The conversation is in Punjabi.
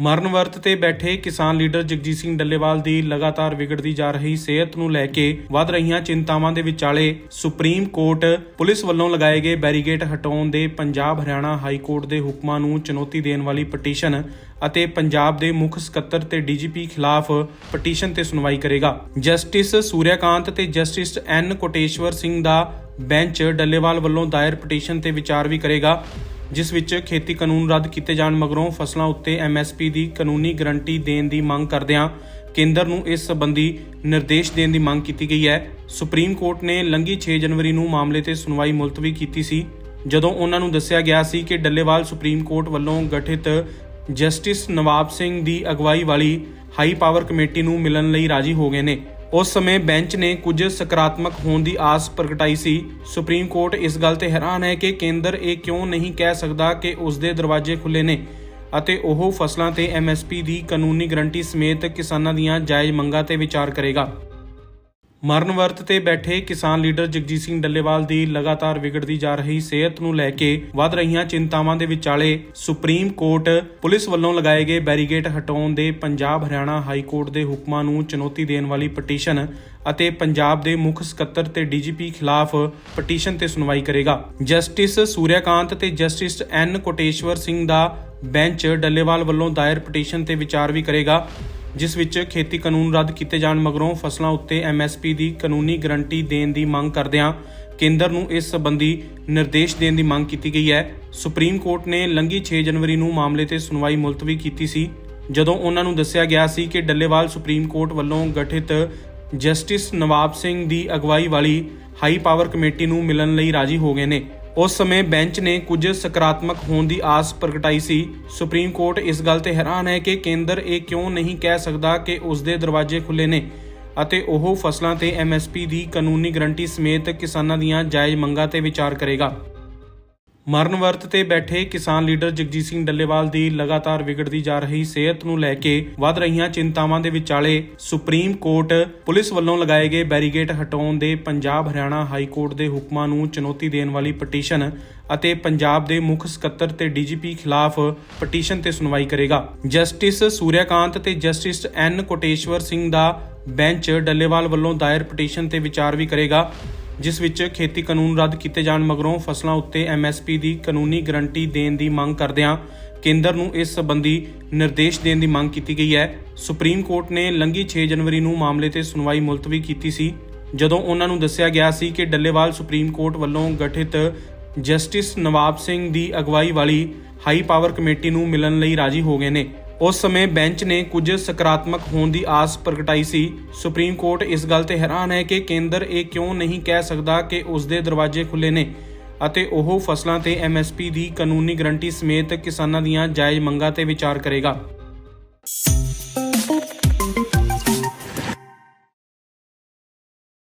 ਮਰਨ ਵਰਤ ਤੇ ਬੈਠੇ ਕਿਸਾਨ ਲੀਡਰ ਜਗਜੀਤ ਸਿੰਘ ਡੱਲੇਵਾਲ ਦੀ ਲਗਾਤਾਰ ਵਿਗੜਦੀ ਜਾ ਰਹੀ ਸਿਹਤ ਨੂੰ ਲੈ ਕੇ ਵੱਧ ਰਹੀਆਂ ਚਿੰਤਾਵਾਂ ਦੇ ਵਿਚਾਲੇ ਸੁਪਰੀਮ ਕੋਰਟ ਪੁਲਿਸ ਵੱਲੋਂ ਲਗਾਏ ਗਏ ਬੈਰੀਗੇਟ ਹਟਾਉਣ ਦੇ ਪੰਜਾਬ ਹਰਿਆਣਾ ਹਾਈ ਕੋਰਟ ਦੇ ਹੁਕਮਾਂ ਨੂੰ ਚੁਣੌਤੀ ਦੇਣ ਵਾਲੀ ਪਟੀਸ਼ਨ ਅਤੇ ਪੰਜਾਬ ਦੇ ਮੁੱਖ ਸਕੱਤਰ ਤੇ ਡੀਜੀਪੀ ਖਿਲਾਫ ਪਟੀਸ਼ਨ ਤੇ ਸੁਣਵਾਈ ਕਰੇਗਾ। ਜਸਟਿਸ ਸੂਰਿਆਕਾਂਤ ਤੇ ਜਸਟਿਸ ਐਨ ਕੋਟੇਸ਼ਵਰ ਸਿੰਘ ਦਾ ਬੈਂਚ ਡੱਲੇਵਾਲ ਵੱਲੋਂ ਦਾਇਰ ਪਟੀਸ਼ਨ ਤੇ ਵਿਚਾਰ ਵੀ ਕਰੇਗਾ। ਜਿਸ ਵਿੱਚ ਖੇਤੀ ਕਾਨੂੰਨ ਰੱਦ ਕੀਤੇ ਜਾਣ ਮਗਰੋਂ ਫਸਲਾਂ ਉੱਤੇ ਐਮਐਸਪੀ ਦੀ ਕਾਨੂੰਨੀ ਗਰੰਟੀ ਦੇਣ ਦੀ ਮੰਗ ਕਰਦਿਆਂ ਕੇਂਦਰ ਨੂੰ ਇਸ ਸੰਬੰਧੀ ਨਿਰਦੇਸ਼ ਦੇਣ ਦੀ ਮੰਗ ਕੀਤੀ ਗਈ ਹੈ। ਸੁਪਰੀਮ ਕੋਰਟ ਨੇ ਲੰਘੀ 6 ਜਨਵਰੀ ਨੂੰ ਮਾਮਲੇ ਤੇ ਸੁਣਵਾਈ ਮੁਲਤਵੀ ਕੀਤੀ ਸੀ, ਜਦੋਂ ਉਹਨਾਂ ਨੂੰ ਦੱਸਿਆ ਗਿਆ ਸੀ ਕਿ ਡੱਲੇਵਾਲ ਸੁਪਰੀਮ ਕੋਰਟ ਵੱਲੋਂ ਗਠਿਤ ਜਸਟਿਸ ਨਵਾਬ ਸਿੰਘ ਦੀ ਅਗਵਾਈ ਵਾਲੀ ਹਾਈ ਪਾਵਰ ਕਮੇਟੀ ਨੂੰ ਮਿਲਣ ਲਈ ਰਾਜੀ ਹੋ ਗਏ ਨੇ। ਉਸ ਸਮੇਂ ਬੈਂਚ ਨੇ ਕੁਝ ਸਕਾਰਾਤਮਕ ਹੋਣ ਦੀ ਆਸ ਪ੍ਰਗਟਾਈ ਸੀ। ਸੁਪਰੀਮ ਕੋਰਟ ਇਸ ਗੱਲ ਤੇ ਹੈਰਾਨ ਹੈ ਕਿ ਕੇਂਦਰ ਇਹ ਕਿਉਂ ਨਹੀਂ ਕਹਿ ਸਕਦਾ ਕਿ ਉਸ ਦੇ ਦਰਵਾਜ਼ੇ ਖੁੱਲੇ ਨੇ ਅਤੇ ਉਹ ਫਸਲਾਂ ਤੇ ਐਮਐਸਪੀ ਦੀ ਕਾਨੂੰਨੀ ਗਰੰਟੀ ਸਮੇਤ ਕਿਸਾਨਾਂ ਦੀਆਂ ਜਾਇਜ਼ ਮੰਗਾਂ ਤੇ ਵਿਚਾਰ ਕਰੇਗਾ। ਮਰਨ ਵਰਤ ਤੇ ਬੈਠੇ ਕਿਸਾਨ ਲੀਡਰ ਜਗਜੀਤ ਸਿੰਘ ਡੱਲੇਵਾਲ ਦੀ ਲਗਾਤਾਰ ਵਿਗੜਦੀ ਜਾ ਰਹੀ ਸਿਹਤ ਨੂੰ ਲੈ ਕੇ ਵੱਧ ਰਹੀਆਂ ਚਿੰਤਾਵਾਂ ਦੇ ਵਿਚਾਲੇ ਸੁਪਰੀਮ ਕੋਰਟ ਪੁਲਿਸ ਵੱਲੋਂ ਲਗਾਏ ਗਏ ਬੈਰੀਗੇਟ ਹਟਾਉਣ ਦੇ ਪੰਜਾਬ ਹਰਿਆਣਾ ਹਾਈ ਕੋਰਟ ਦੇ ਹੁਕਮਾਂ ਨੂੰ ਚੁਣੌਤੀ ਦੇਣ ਵਾਲੀ ਪਟੀਸ਼ਨ ਅਤੇ ਪੰਜਾਬ ਦੇ ਮੁੱਖ ਸਕੱਤਰ ਤੇ ਡੀਜੀਪੀ ਖਿਲਾਫ ਪਟੀਸ਼ਨ ਤੇ ਸੁਣਵਾਈ ਕਰੇਗਾ। ਜਸਟਿਸ ਸੂਰਿਆਕਾਂਤ ਤੇ ਜਸਟਿਸ ਐਨ ਕੋਟੇਸ਼ਵਰ ਸਿੰਘ ਦਾ ਬੈਂਚ ਡੱਲੇਵਾਲ ਵੱਲੋਂ ਦਾਇਰ ਪਟੀਸ਼ਨ ਤੇ ਵਿਚਾਰ ਵੀ ਕਰੇਗਾ। ਜਿਸ ਵਿੱਚ ਖੇਤੀ ਕਾਨੂੰਨ ਰੱਦ ਕੀਤੇ ਜਾਣ ਮਗਰੋਂ ਫਸਲਾਂ ਉੱਤੇ ਐਮਐਸਪੀ ਦੀ ਕਾਨੂੰਨੀ ਗਰੰਟੀ ਦੇਣ ਦੀ ਮੰਗ ਕਰਦਿਆਂ ਕੇਂਦਰ ਨੂੰ ਇਸ ਸੰਬੰਧੀ ਨਿਰਦੇਸ਼ ਦੇਣ ਦੀ ਮੰਗ ਕੀਤੀ ਗਈ ਹੈ। ਸੁਪਰੀਮ ਕੋਰਟ ਨੇ ਲੰਘੀ 6 ਜਨਵਰੀ ਨੂੰ ਮਾਮਲੇ ਤੇ ਸੁਣਵਾਈ ਮੁਲਤਵੀ ਕੀਤੀ ਸੀ, ਜਦੋਂ ਉਹਨਾਂ ਨੂੰ ਦੱਸਿਆ ਗਿਆ ਸੀ ਕਿ ਡੱਲੇਵਾਲ ਸੁਪਰੀਮ ਕੋਰਟ ਵੱਲੋਂ ਗਠਿਤ ਜਸਟਿਸ ਨਵਾਬ ਸਿੰਘ ਦੀ ਅਗਵਾਈ ਵਾਲੀ ਹਾਈ ਪਾਵਰ ਕਮੇਟੀ ਨੂੰ ਮਿਲਣ ਲਈ ਰਾਜੀ ਹੋ ਗਏ ਨੇ। ਉਸ ਸਮੇਂ ਬੈਂਚ ਨੇ ਕੁਝ ਸਕਾਰਾਤਮਕ ਹੋਣ ਦੀ ਆਸ ਪ੍ਰਗਟਾਈ ਸੀ। ਸੁਪਰੀਮ ਕੋਰਟ ਇਸ ਗੱਲ ਤੇ ਹੈਰਾਨ ਹੈ ਕਿ ਕੇਂਦਰ ਇਹ ਕਿਉਂ ਨਹੀਂ ਕਹਿ ਸਕਦਾ ਕਿ ਉਸ ਦੇ ਦਰਵਾਜ਼ੇ ਖੁੱਲੇ ਨੇ ਅਤੇ ਉਹ ਫਸਲਾਂ ਤੇ ਐਮਐਸਪੀ ਦੀ ਕਾਨੂੰਨੀ ਗਰੰਟੀ ਸਮੇਤ ਕਿਸਾਨਾਂ ਦੀਆਂ ਜਾਇਜ਼ ਮੰਗਾਂ ਤੇ ਵਿਚਾਰ ਕਰੇਗਾ। ਮਰਨ ਵਰਤ ਤੇ ਬੈਠੇ ਕਿਸਾਨ ਲੀਡਰ ਜਗਜੀਤ ਸਿੰਘ ਡੱਲੇਵਾਲ ਦੀ ਲਗਾਤਾਰ ਵਿਗੜਦੀ ਜਾ ਰਹੀ ਸਿਹਤ ਨੂੰ ਲੈ ਕੇ ਵੱਧ ਰਹੀਆਂ ਚਿੰਤਾਵਾਂ ਦੇ ਵਿਚਾਲੇ ਸੁਪਰੀਮ ਕੋਰਟ ਪੁਲਿਸ ਵੱਲੋਂ ਲਗਾਏ ਗਏ ਬੈਰੀਗੇਟ ਹਟਾਉਣ ਦੇ ਪੰਜਾਬ ਹਰਿਆਣਾ ਹਾਈ ਕੋਰਟ ਦੇ ਹੁਕਮਾਂ ਨੂੰ ਚੁਣੌਤੀ ਦੇਣ ਵਾਲੀ ਪਟੀਸ਼ਨ ਅਤੇ ਪੰਜਾਬ ਦੇ ਮੁੱਖ ਸਕੱਤਰ ਤੇ ਡੀਜੀਪੀ ਖਿਲਾਫ ਪਟੀਸ਼ਨ ਤੇ ਸੁਣਵਾਈ ਕਰੇਗਾ। ਜਸਟਿਸ ਸੂਰਿਆਕਾਂਤ ਤੇ ਜਸਟਿਸ ਐਨ ਕੋਟੇਸ਼ਵਰ ਸਿੰਘ ਦਾ ਬੈਂਚ ਡੱਲੇਵਾਲ ਵੱਲੋਂ ਦਾਇਰ ਪਟੀਸ਼ਨ ਤੇ ਵਿਚਾਰ ਵੀ ਕਰੇਗਾ। ਜਿਸ ਵਿੱਚ ਖੇਤੀ ਕਾਨੂੰਨ ਰੱਦ ਕੀਤੇ ਜਾਣ ਮਗਰੋਂ ਫਸਲਾਂ ਉੱਤੇ ਐਮਐਸਪੀ ਦੀ ਕਾਨੂੰਨੀ ਗਰੰਟੀ ਦੇਣ ਦੀ ਮੰਗ ਕਰਦਿਆਂ ਕੇਂਦਰ ਨੂੰ ਇਸ ਸੰਬੰਧੀ ਨਿਰਦੇਸ਼ ਦੇਣ ਦੀ ਮੰਗ ਕੀਤੀ ਗਈ ਹੈ। ਸੁਪਰੀਮ ਕੋਰਟ ਨੇ ਲੰਘੀ 6 ਜਨਵਰੀ ਨੂੰ ਮਾਮਲੇ ਤੇ ਸੁਣਵਾਈ ਮੁਲਤਵੀ ਕੀਤੀ ਸੀ, ਜਦੋਂ ਉਹਨਾਂ ਨੂੰ ਦੱਸਿਆ ਗਿਆ ਸੀ ਕਿ ਡੱਲੇਵਾਲ ਸੁਪਰੀਮ ਕੋਰਟ ਵੱਲੋਂ ਗਠਿਤ ਜਸਟਿਸ ਨਵਾਬ ਸਿੰਘ ਦੀ ਅਗਵਾਈ ਵਾਲੀ ਹਾਈ ਪਾਵਰ ਕਮੇਟੀ ਨੂੰ ਮਿਲਣ ਲਈ ਰਾਜੀ ਹੋ ਗਏ ਨੇ। ਉਸ ਸਮੇਂ ਬੈਂਚ ਨੇ ਕੁਝ ਸਕਾਰਾਤਮਕ ਹੋਣ ਦੀ ਆਸ ਪ੍ਰਗਟਾਈ ਸੀ। ਸੁਪਰੀਮ ਕੋਰਟ ਇਸ ਗੱਲ ਤੇ ਹੈਰਾਨ ਹੈ ਕਿ ਕੇਂਦਰ ਇਹ ਕਿਉਂ ਨਹੀਂ ਕਹਿ ਸਕਦਾ ਕਿ ਉਸ ਦੇ ਦਰਵਾਜ਼ੇ ਖੁੱਲੇ ਨੇ ਅਤੇ ਉਹ ਫਸਲਾਂ ਤੇ ਐਮਐਸਪੀ ਦੀ ਕਾਨੂੰਨੀ ਗਰੰਟੀ ਸਮੇਤ ਕਿਸਾਨਾਂ ਦੀਆਂ ਜਾਇਜ਼ ਮੰਗਾਂ ਤੇ ਵਿਚਾਰ ਕਰੇਗਾ।